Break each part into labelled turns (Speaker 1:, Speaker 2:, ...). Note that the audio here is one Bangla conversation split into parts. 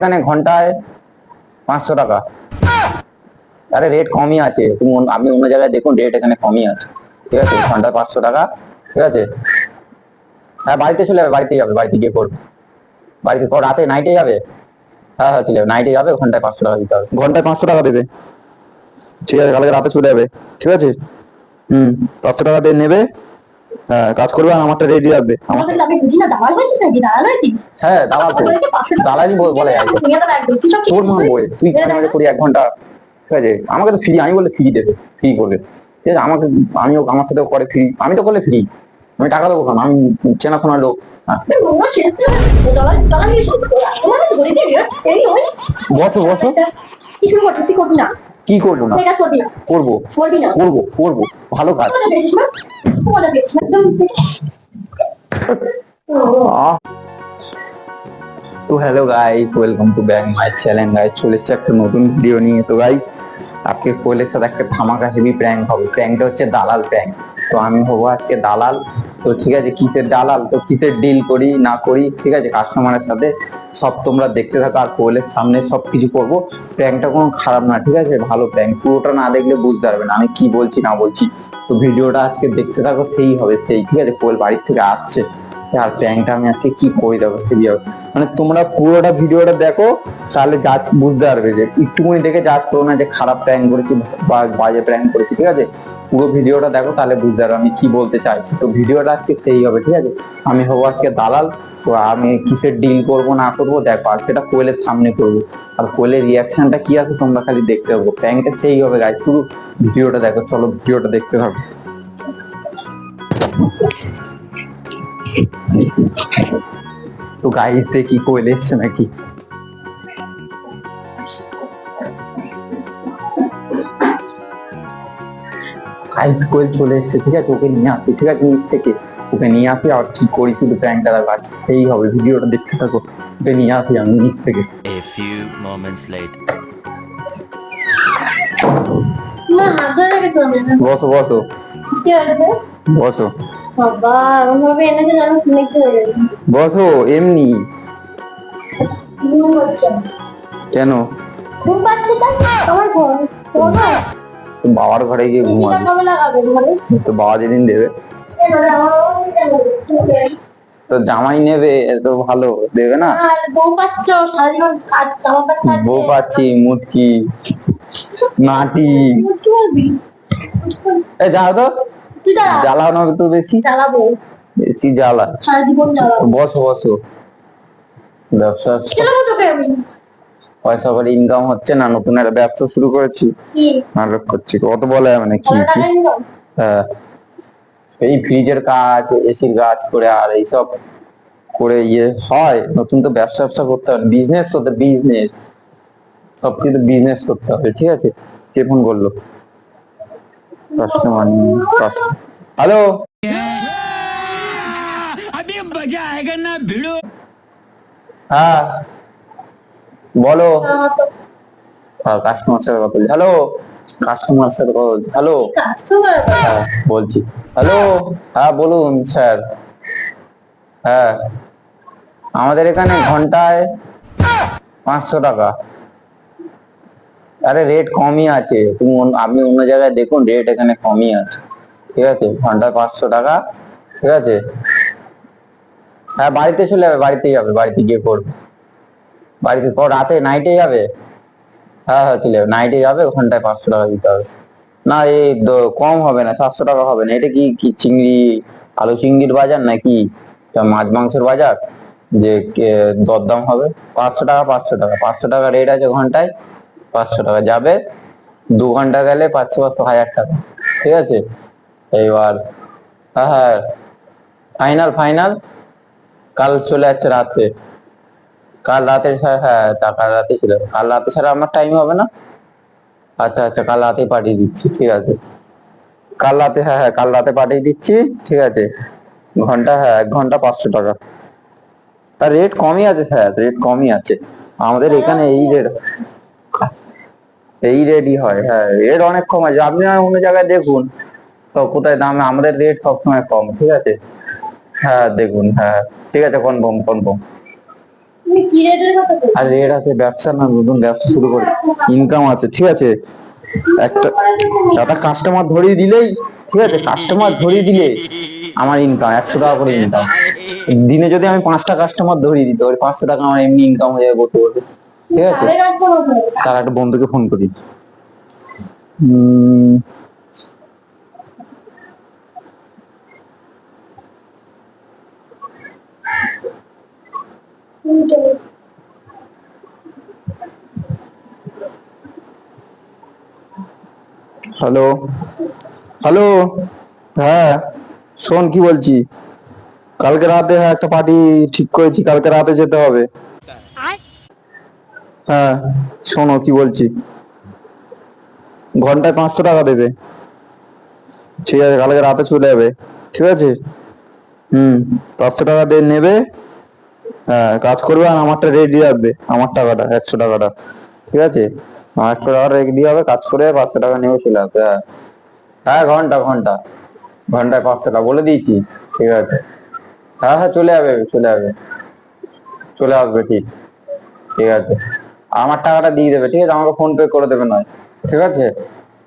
Speaker 1: এখানে ঘন্টায় পাঁচশো টাকা। আরে রেট কমই আছে। তুমি আপনি অন্য জায়গায় দেখুন রেট এখানে কমই আছে। ঠিক আছে? ঘন্টায় পাঁচশো টাকা। ঠিক আছে? হ্যাঁ বাড়িতে চলে যাবে বাড়িতে যাবে, বাড়িতে গিয়ে করবে বাড়িতে রাতে নাইটে যাবে? হ্যাঁ হ্যাঁ চলে যাবে নাইটে যাবে, ঘন্টায় পাঁচশো টাকা দিতে হবে।
Speaker 2: ঘন্টায় পাঁচশো টাকা দেবে। ঠিক আছে, কালকে রাতে চলে যাবে। ঠিক আছে? হুম, পাঁচশো টাকা দিয়ে নেবে। হ্যাঁ কাজ করবে আর আমারটা রেডি রাখবে আমার
Speaker 3: আমাদের আমি বুঝি না দালাল হয়েছিস নাকি? দালাল হয়েছিস?
Speaker 1: হ্যাঁ দালাল তো।
Speaker 3: দালাল
Speaker 1: বলে আর তোর তুই করি এক ঘণ্টা। ঠিক আছে? আমাকে তো ফ্রি আমি বলে ফ্রি দেবে। ফ্রি করবে। ঠিক আছে? আমাকে আমিও আমার সাথেও করে ফ্রি আমি তো করলে ফ্রি আমি টাকা দেবো কেন? আমি চেনাশোনা লোক। হ্যাঁ। বসো বসো।
Speaker 3: কি শুরু করছিস? তুই করবি না।
Speaker 1: কি করব না?
Speaker 3: করবি
Speaker 1: করব।
Speaker 3: করব
Speaker 1: ভালো কাজ। তো hello guys welcome to back my channel guys চলে এসেছে একটা নতুন ভিডিও নিয়ে। তো গাইস আজকে কোয়েলের সাথে একটা ধামাকা হেভি প্র্যাঙ্ক হবে। প্র্যাঙ্কটা হচ্ছে দালাল প্র্যাঙ্ক তো আমি হব আজকে দালাল। তো ঠিক আছে, কিসের দালাল? তো কিসের ডিল করি, না করি? ঠিক আছে কাস্টমারের সাথে সব তোমরা দেখতে থাকো, আর কোয়েলের সামনে সব কিছু করব। প্র্যাঙ্কটা কোনো খারাপ না, ঠিক আছে? ভালো প্র্যাঙ্ক পুরোটা না দেখলে বুঝতে পারবে না, আমি কি বলছি, না বলছি। তো ভিডিওটা আজকে দেখতে থাকো, সেই হবে, সেই, ঠিক আছে? কোয়েল বাড়ির থেকে আসছে। আর প্র্যাঙ্কটা আমি আজকে কি করে দেবো যাবে মানে তোমরা পুরোটা ভিডিওটা দেখো, তাহলে জাজ বুঝতে পারবে যে, একটুখানি দেখে জাজ করো না যে খারাপ প্র্যাঙ্ক করেছি বা বাজে প্র্যাঙ্ক করেছি, ঠিক আছে? পুরো ভিডিওটা দেখো, তাহলে বুঝতে পারো আমি কি বলতে চাইছি। তো ভিডিওটা আজকে সেই হবে, ঠিক আছে? আমি হব আজকে দালাল, তো আমি কিসের ডিল করব, না করব, দেখো, আর সেটা কোয়েলের সামনে করব। আর কোয়েলের রিয়াকশনটা কি আছে, তোমরা খালি দেখতে পাবো প্র্যাঙ্কটা সেই হবে গাইজ শুধু ভিডিওটা দেখো, চলো ভিডিওটা দেখতে থাকো। তো গাইতে কি কোয়েল এসছে নাকি? গাইজ করে চলে এসছে ঠিক আছে? ওকে নিয়ে আসি ঠিক আছে? নিচ থেকে ওকে নিয়ে আসি আর কি করি শুধু প্র্যাঙ্কটা দেখো আজ সেই হবে ভিডিওটা দেখতে থাকো। ওকে নিয়ে আসি আমি নিচ থেকে।
Speaker 4: A few moments later.
Speaker 1: বসো বসো। বসো। বসো এমনি। কেন?
Speaker 3: ঘুম পাচ্ছে আমার ঘর?
Speaker 1: তো বাবার ঘরে গিয়ে ঘুমাবি। তো বাবা যেদিন দেবে? তো জামাই নেবে তো ভালো দেবে না?
Speaker 3: বউ পাচ্ছ
Speaker 1: মুটকি নাটি। এ যাও তো?
Speaker 3: তুই দাঁড়া
Speaker 1: জ্বালাও না তো বেশি। বেশি জ্বালা। বসো বসো। ব্যবসা পয়সা করে ইনকাম হচ্ছে না নতুন একটা ব্যবসা শুরু করেছি। নাটক করছি কত বলে মানে কি হ্যাঁ। এই ফ্রিজের কাজ এসির কাজ করে আর এইসব করে ইয়ে হয়। নতুন তো ব্যবসা ব্যবসা করতে হবে বিজনেস করতে বিজনেস সব কিছু বিজনেস করতে হবে ঠিক আছে? কে ফোন করল? কাস্টমার হ্যালো হ্যাঁ। বলো। কাস্টমার সাথে কথা হ্যালো কাস্টমার সাথে কথা হ্যালো। হ্যাঁ বলছি। হ্যালো হ্যাঁ বলুন স্যার হ্যাঁ। আমাদের এখানে ঘন্টায় পাঁচশো টাকা। আরে রেট কমই আছে। তুমি আপনি অন্য জায়গায় দেখুন রেট এখানে কমই আছে। ঠিক আছে? ঘন্টায় পাঁচশো টাকা। ঠিক আছে? হ্যাঁ বাড়িতে চলে যাবে বাড়িতে যাবে বাড়িতে গিয়ে করবে। বাড়িতে ক- রাতে নাইটে যাবে। হ্যাঁ হ্যাঁ চলে যাবে নাইটে যাবে ঘন্টায় পাঁচশো টাকা দিতে হবে। না, এই কম হবে না, সাতশো টাকা হবে না। এটা কি কি চিংড়ি, আলু চিংড়ির বাজার নাকি মাছ মাংসের বাজার? যে দরদাম হবে। পাঁচশো টাকা পাঁচশো টাকা। পাঁচশো টাকা রেট আছে ঘন্টায় পাঁচশো টাকা। যাবে, দু ঘণ্টা গেলে পাঁচশো পাঁচশো, হাজার টাকা। ঠিক আছে? এইবার হ্যাঁ হ্যাঁ। ফাইনাল ফাইনাল কাল চলে যাচ্ছে রাতে কাল রাতে ছাড়া- হ্যাঁ তা কাল রাতে ছিল। কাল রাতে ছাড়া আমার টাইম হবে না। আচ্ছা আচ্ছা কাল রাতে পাঠিয়ে দিচ্ছি, ঠিক আছে। কাল রাতে হ্যাঁ হ্যাঁ কাল রাতে পাঠিয়ে দিচ্ছি, ঠিক আছে। ঘণ্টা হ্যাঁ এক ঘণ্টা পাঁচশো টাকা। আর রেট কমই আছে স্যার রেট কমই আছে। আমাদের এখানে এই রেট এই রেটই হয় হ্যাঁ রেট অনেক কম আছে। আপনি অন্য জায়গায় দেখুন, তো কোথায় দাম, আমাদের রেট সবসময় কম, ঠিক আছে। হ্যাঁ দেখুন হ্যাঁ ঠিক আছে কনফার্ম কনফার্ম
Speaker 3: তুমি কি রেটের কথা বলছো
Speaker 1: আর রেট আছে ব্যবসা না নতুন ব্যবসা শুরু করে। ইনকাম আছে ঠিক আছে? একটা একটা কাস্টমার ধরিয়ে দিলেই ঠিক আছে? কাস্টমার ধরিয়ে দিলে আমার ইনকাম একশো টাকা করে ইনকাম দিনে যদি আমি পাঁচটা কাস্টমার ধরিয়ে দিতে পারি পাঁচশো টাকা আমার এমনি ইনকাম হয়ে যাবে বসে বসে। ঠিক আছে। তার একটা বন্ধুকে ফোন করি। উম, হ্যালো হ্যালো হ্যাঁ শোন কি বলছি? কালকে রাতে হ্যাঁ একটা পার্টি ঠিক করেছি কালকে রাতে যেতে হবে। হ্যাঁ শোনো কি বলছি? ঘন্টায় পাঁচশো টাকা দেবে। ঠিক আছে কালকে রাতে চলে যাবে। ঠিক আছে? হুম পাঁচশো টাকা দিয়ে নেবে হ্যাঁ কাজ করবে আর আমারটা রেডি রাখবে আমার টাকাটা, একশো টাকাটা, ঠিক আছে? একশো টাকা রেডি হবে, কাজ করে পাঁচশো টাকা নেবে চলে আসবে হ্যাঁ। হ্যাঁ ঘণ্টা ঘণ্টা, ঘন্টায় পাঁচশো টাকা, বলে দিয়েছি, ঠিক আছে। হ্যাঁ হ্যাঁ চলে যাবে চলে যাবে চলে আসবে, ঠিক ঠিক আছে। আমার টাকাটা দিয়ে দেবে, ঠিক আছে? আমাকে ফোন পে করে দেবে নয়, ঠিক আছে?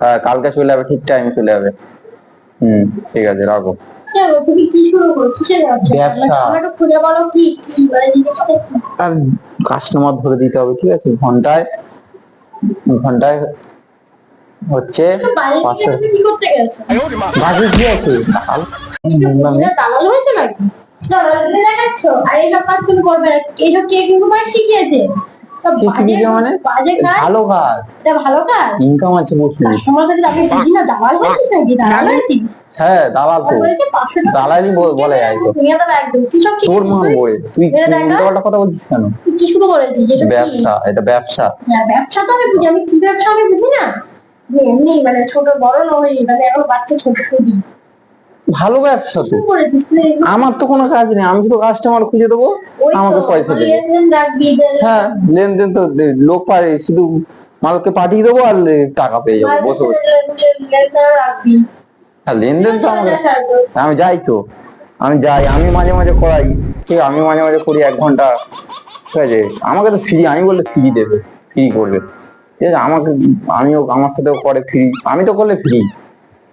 Speaker 1: হ্যাঁ কালকে চলে যাবে ঠিক টাইমে চলে যাবে হুম, ঠিক আছে, রাখো।
Speaker 3: তুমি কি শুরু করো? কিসের ব্যবসা?
Speaker 1: ব্যবসা।
Speaker 3: আমার একটু খুলে বলো কি কি মানে?
Speaker 1: আর কাস্টমার ধরে দিতে হবে ঠিক আছে? ঘন্টায় ঘন্টায় হচ্ছে
Speaker 3: কি
Speaker 1: আছে দালাল?
Speaker 3: হয়েছে নাকি? দেখাচ্ছ। আর এইসব কাজ তুমি করবে না। এইসব কে কিন্তু
Speaker 1: মানে? ভালো কাজ।
Speaker 3: ভালো কাজ?
Speaker 1: ইনকাম আছে প্রচুর।
Speaker 3: কাস্টমার কাছে আমি বুঝি না দালাল হয়েছিস নাকি? দালাল হয়েছিস?
Speaker 1: হ্যাঁ দালাল তো। দালালি বলে তোর মান বলে তুই কথা বলছিস কেন?
Speaker 3: কি শুরু করেছিস?
Speaker 1: ব্যবসা এটা ব্যবসা।
Speaker 3: হ্যাঁ, ব্যবসা তো আমি বুঝি। আমি কি ব্যবসা আমি বুঝি না? এমনি মানে ছোট বড় নই মানে এখন বাচ্চা ছোট খুঁজি।
Speaker 1: ভালো ব্যবসা তো? আমার তো কোনো কাজ নেই। আমি তো কাস্টমার খুঁজে দেবো আমাকে পয়সা
Speaker 3: মানে
Speaker 1: দেবে। হ্যাঁ লেনদেন তো লোক পারে শুধু মালকে পাঠিয়ে দেবো আর টাকা পেয়ে যাব বসে বসে। হ্যাঁ লেনদেন তো আমাকে আমি যাই তো। আমি যাই আমি মাঝে মাঝে করাই। ঠিক আমি মাঝে মাঝে করি এক ঘণ্টা। ঠিক আছে আমাকে তো ফ্রি আমি বললে ফ্রি দেবে ফ্রি করবে। ঠিক আছে আমাকে আমিও আমার সাথেও করে ফ্রি আমি তো করলে ফ্রি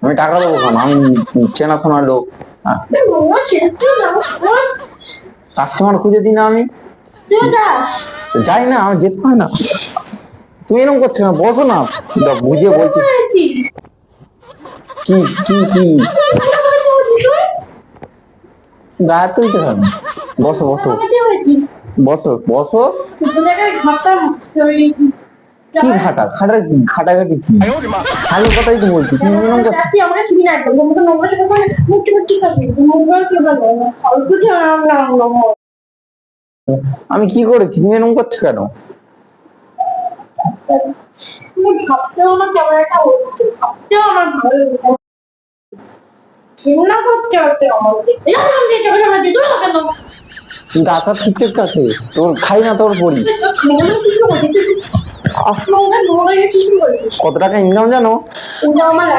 Speaker 1: আমি টাকা দেবো কেন? আমি চেনাশোনার লোক। হ্যাঁ, কাস্টমার খুঁজে দিই না আমি। যাই না আমি যেতে হয় না। তুমি এরকম করছ না বসো না। বুঝিয়ে বলছি? কি কি কি তুলতে হবে বসো বসো। বসো বসো। কি ঘাটা? ঘাটাঘাটি কি ভালো কথাই তো বলছি তুমি আমি কি করেছি? তুমি এরকম করছ কেন?
Speaker 3: ভাবতেও আমার কেমন একটা হচ্ছে ভাবতেও আমার ভালো ঘৃণা করছে ওকে আমার দেখতে এরকম দিয়ে চোখে সামনে দিয়ে দূরে কেন
Speaker 1: আসার ঠিকঠাক কাছে তোর খাই না তোর পড়ি কত টাকা ইনকাম জানো
Speaker 3: আমার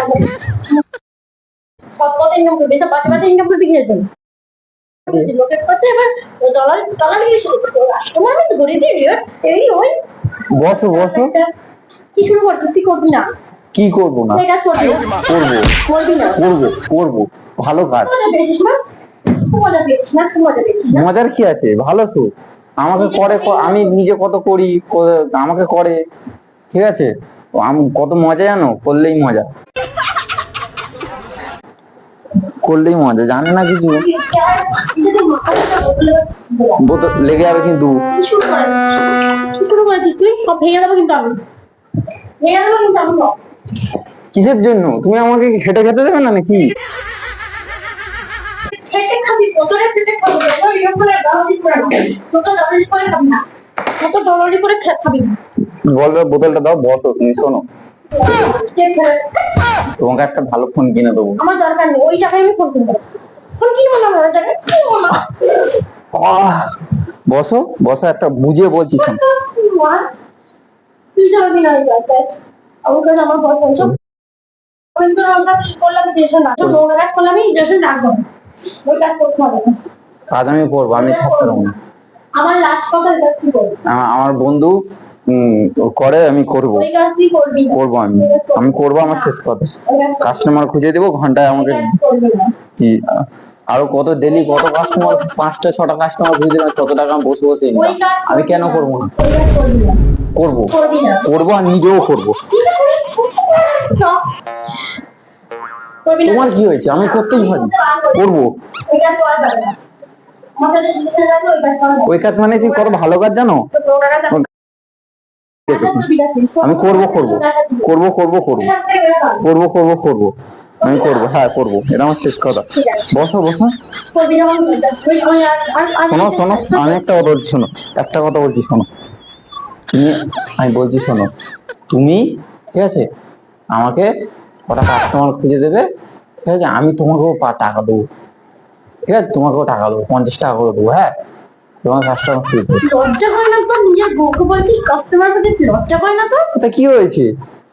Speaker 3: কথা ইনকাম করবি বাজে বাজে ইনকাম করবি কি ওই
Speaker 1: বসো বসো
Speaker 3: কি শুরু করছিস তুই করবি না
Speaker 1: কি করব না?
Speaker 3: করবি
Speaker 1: করব।
Speaker 3: করবি
Speaker 1: ভালো কাজ। মজার কি আছে? ভালো তো। আমাকে করে আমি নিজে কত করি আমাকে করে। ঠিক আছে? কত মজা জানো? করলেই মজা। করলেই মজা। জানে না কিছু? লেগে যাবে কিন্তু।
Speaker 3: শুরু করেছিস? তুই? সব ভেঙে দেবো কিন্তু আমি। ভেঙে দেবো কিন্তু আমি
Speaker 1: কিসের জন্য? তুমি আমাকে খেটে খেতে দেবে না নাকি? বলবে বোতলটা দাও বসো তুমি শোনো। তোমাকে একটা ভালো ফোন কিনে দেবো।
Speaker 3: আমার দরকার নেই ওই টাকায় আমি ফোন কিনবো। ফোন কিনবো না আমার টাকায় কিনবো না।
Speaker 1: আহ, বসো বসো একটা বুঝিয়ে বলছি শোনো।
Speaker 3: আর তুই যাবি না আমার কাছে আমার বস সব আমি তো আমার কাজ করলাম দেশে না সব নোংরা কাজ করলাম আমি দেশে রাখব ওই কাজ করতে হবে
Speaker 1: কাজ আমি করব আমি থাকতে পারব। না।
Speaker 3: আমার লাস্ট কথা এটা কি বল
Speaker 1: আমার বন্ধু করে আমি করব।
Speaker 3: করবি
Speaker 1: করব আমি। আমি করব আমার শেষ কথা। কাস্টমার খুঁজে দেবো ঘন্টায় আমাকে
Speaker 3: করবি
Speaker 1: কি আরও কত ডেলি কত কাস্টমার পাঁচটা, ছটা কাস্টমার খুঁজে দেবে কত টাকা বসে বসে আমি কেন করব না?
Speaker 3: করবি।
Speaker 1: করব আর নিজেও করব। তোমার কি হয়েছে? আমি করতেই পারি। করব।
Speaker 3: ওই কাজ
Speaker 1: মানে কি কত ভালো কাজ জানো?
Speaker 3: আমি- তুই
Speaker 1: করব করব। করব করব করব। করব করব করব। আমি করব হ্যাঁ করব। এটা আমার শেষ কথা। বসো বসো। শোনো শোনো আমি একটা কথা বলছি শোনো। একটা কথা বলছি শোনো। তুমি আমি বলছি শোনো। তুমি ঠিক আছে আমাকে কটা কাস্টমার খুঁজে দেবে ঠিক আছে? আমি তোমাকেও টাকা দেবো। ঠিক আছে? তোমাকেও টাকা দেবো পঞ্চাশ টাকা করে দেবো হ্যাঁ? তোমার কাস্টমার খুঁজে দেবো।
Speaker 3: লজ্জা করে না তোর নিজের বউকে বলছিস কাস্টমার কাছে লজ্জা করে না তোর
Speaker 1: তা কি হয়েছে?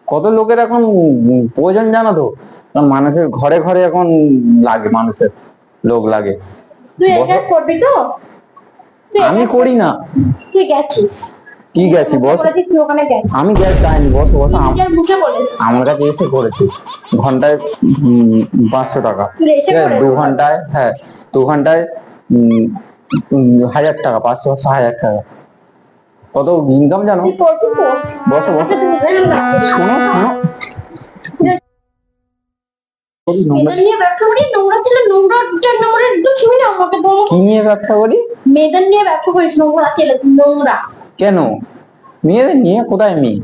Speaker 1: কত লোকের এখন প্রয়োজন জানো তো? মানুষের ঘরে ঘরে এখন লাগে মানুষের লোক লাগে।
Speaker 3: তুই এটা করবি তো?
Speaker 1: আমি করি না।
Speaker 3: তুই গেছিস।
Speaker 1: কি গেছি বস
Speaker 3: বলেছিস তুই ওখানে গেছিস।
Speaker 1: আমি গ্যাস চাইনি বস বস আমার কাছে এসে করেছি ঘন্টায় পাঁচশো টাকা। ঠিক আছে? দু ঘন্টায় হ্যাঁ দু ঘন্টায় হাজার টাকা পাঁচশো পাঁচশো হাজার টাকা। কত ইনকাম জানো? বসো বসো।
Speaker 3: আচ্ছা,
Speaker 1: শোনো শোনো।
Speaker 3: নিয়ে ব্যবসা করি নোংরা ছেলে নোংরা এক একদম ছবি না আমাকে বলো।
Speaker 1: কি নিয়ে ব্যবসা করি?
Speaker 3: মেয়েদের নিয়ে ব্যবসা করিস নোংরা ছেলে নোংরা।
Speaker 1: কেন? মেয়েদের নিয়ে? কোথায় মেয়ে?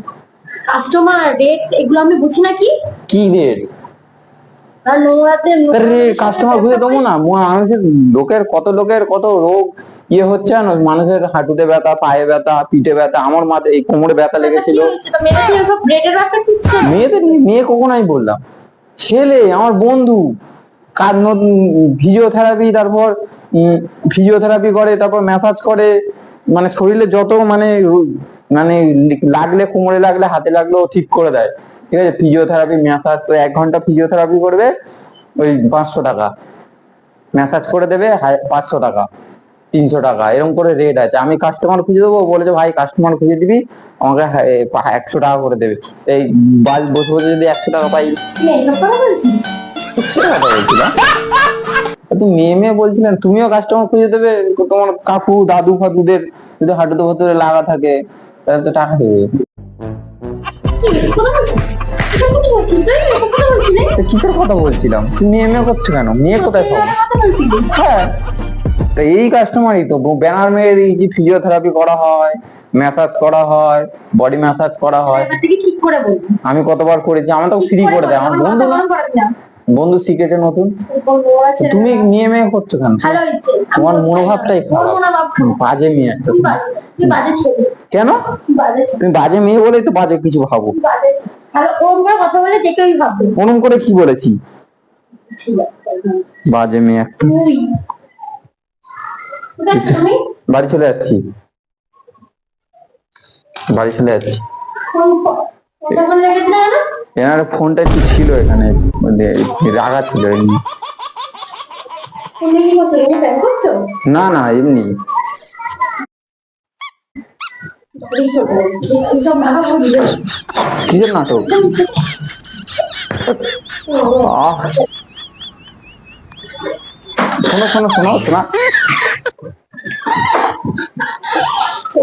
Speaker 3: কাস্টমার রেট এগুলো আমি বুঝি না কি
Speaker 1: কি রেট কাস্টমার খুঁজে দেবো না। মানুষের লোকের কত লোকের কত রোগ ইয়ে হচ্ছে জানো? মানুষের হাঁটুতে ব্যথা পায়ে ব্যথা পিঠে ব্যথা আমার মাথায় কোমরে ব্যথা লেগেছিল।
Speaker 3: মেয়েদের
Speaker 1: মেয়ে কখন আমি বললাম। ছেলে, আমার বন্ধু। কার ফিজিওথেরাপি তারপর ফিজিওথেরাপি করে, তারপর ম্যাসাজ করে। মানে শরীরে যত মানে মানে লাগলে, কোমরে লাগলে, হাতে লাগলে ও ঠিক করে দেয়। ঠিক আছে? ফিজিওথেরাপি ম্যাসাজ তো এক ঘণ্টা ফিজিওথেরাপি করবে, ওই পাঁচশো টাকা। ম্যাসাজ করে দেবে পাঁচশো টাকা। তিনশো টাকা এরকম করে রেট আছে। আমি কাস্টমার খুঁজে দেবো বলেছে ভাই কাস্টমার খুঁজে দিবি আমাকে হা- একশো টাকা করে দেবে। এই বাস বসে বসে যদি একশো টাকা পাই। তুমি মেয়ে মেয়ে বলছিলেন তুমিও কাস্টমার খুঁজে দেবে তোমার কাকু দাদু ফাদুদের যদি হাঁটুতে ফাটুতে লাগা থাকে তাহলে তো টাকা দেবে। কিসের কথা বলছিলাম? মেয়ে মেয়ে করছ কেন? মেয়ে কোথায় হ্যাঁ। তো এই কাস্টমারই তো ব্যানার মেরে দিয়েছি ফিজিওথেরাপি করা হয় ম্যাসাজ করা হয় বডি ম্যাসাজ করা হয়। আমি কতবার করেছি আমার তো ফ্রি করে দেয়। আমার বন্ধু বন্ধু শিখেছে নতুন। তুমি মেয়ে মেয়ে করছ কেন? তোমার মনোভাবটাই খারাপ। বাজে মেয়ে একটা কেন? তুমি বাজে মেয়ে বলেই তো বাজে কিছু ভাবো।
Speaker 3: ওরম করে
Speaker 1: কি বলেছি? বাজে মেয়ে একটা
Speaker 3: তুই কোথায় আছো তুমি
Speaker 1: বাড়ি চলে যাচ্ছি। বাড়ি চলে যাচ্ছি। এনার ফোনটা একটু ছিল এখানে মানে রাখা ছিল এমনি। না না এমনি। কিসের নাটক? শোনো শোনো শোনো শোনা।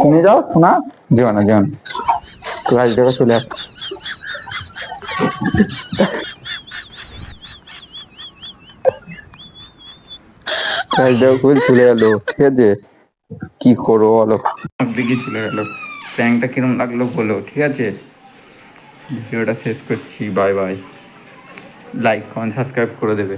Speaker 1: শুনে যাও শোনা যেও না যেও না। তুই দেখে, চলে আস। আজ দেখো চলে গেলো। ঠিক আছে? কি করব বলো?
Speaker 5: দিকে চলে গেল। প্র্যাঙ্কটা কিরম লাগল বলো, ঠিক আছে? ভিডিওটা শেষ করছি, bye bye. Like comment subscribe করে দেবে।